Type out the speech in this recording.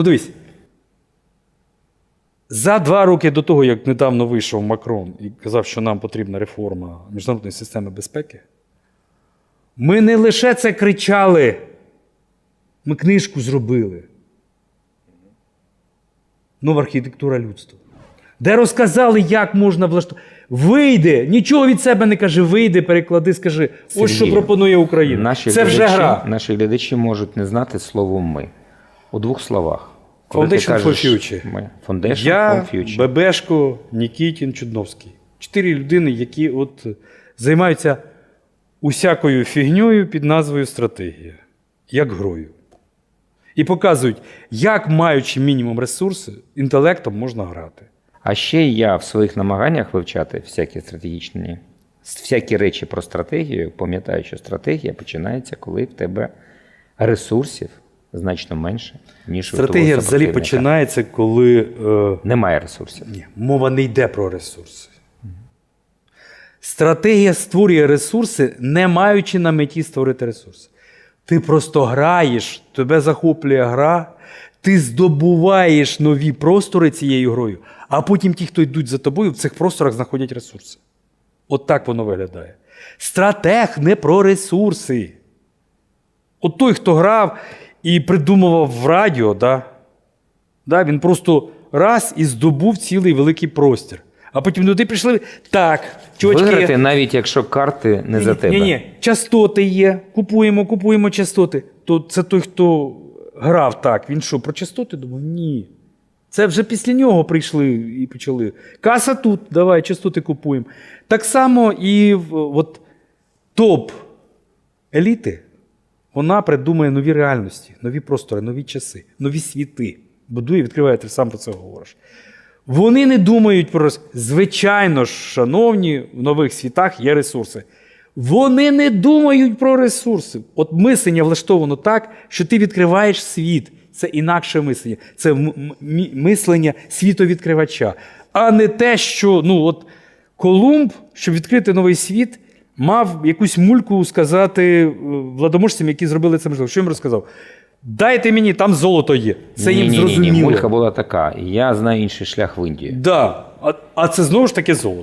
Ну, дивись. За два роки до того, як недавно вийшов Макрон і казав, що нам потрібна реформа міжнародної системи безпеки, ми не лише це кричали, ми книжку зробили. Нова архітектура людства. Де розказали, як можна влаштувати. Вийди, нічого від себе не кажи, вийди, переклади, скажи. Ось що пропонує Україна. Наші це вже гра. Наші глядачі можуть не знати слово ми. У двох словах. Foundation for Future. Ми. Foundation Я, for Future. Бебешко, Нікітін, Чудновський. Чотири людини, які от займаються усякою фігньою під назвою стратегія, як грою. І показують, як, маючи мінімум ресурси, інтелектом можна грати. А ще я в своїх намаганнях вивчати всякі стратегічні, всякі речі про стратегію, пам'ятаю, що стратегія починається, коли в тебе ресурсів значно менше, ніж у Стратегія твого взагалі починається, коли е, Немає ресурсів. Ні, мова не йде про ресурси. Стратегія створює ресурси, не маючи на меті створити ресурси. Ти просто граєш, тебе захоплює гра, ти здобуваєш нові простори цією грою, а потім ті, хто йдуть за тобою, в цих просторах знаходять ресурси. От так воно виглядає. Стратег не про ресурси. От той, хто грав і придумував в радіо, да, Да, він просто раз і здобув цілий великий простір. А потім туди прийшли. Так, чувачки. Виграти, навіть якщо карти не за тебе. Ні, ні, частоти є. Купуємо, купуємо частоти. То це той, хто грав так. Він що, про частоти думав? Ні. Це вже після нього прийшли і почали. Каса тут, давай, частоти купуємо. Так само і от, топ еліти, вона придумує нові реальності, нові простори, нові часи, нові світи. Будує, відкриває, ти сам про це говориш. Вони не думають про Звичайно ж, шановні, в нових світах є ресурси. Вони не думають про ресурси. От мислення влаштовано так, що ти відкриваєш світ. Це інакше мислення. Це мислення світовідкривача. А не те, що ну, от Колумб, щоб відкрити новий світ, мав якусь мульку сказати е, владоможцям, які зробили це можливо. Що їм розказав? Дайте мені, там золото є. Це їм ні, ні, зрозуміло. ні, мулька була така. Я знаю інший шлях в Індії. Да. А, а це знову ж таки золото.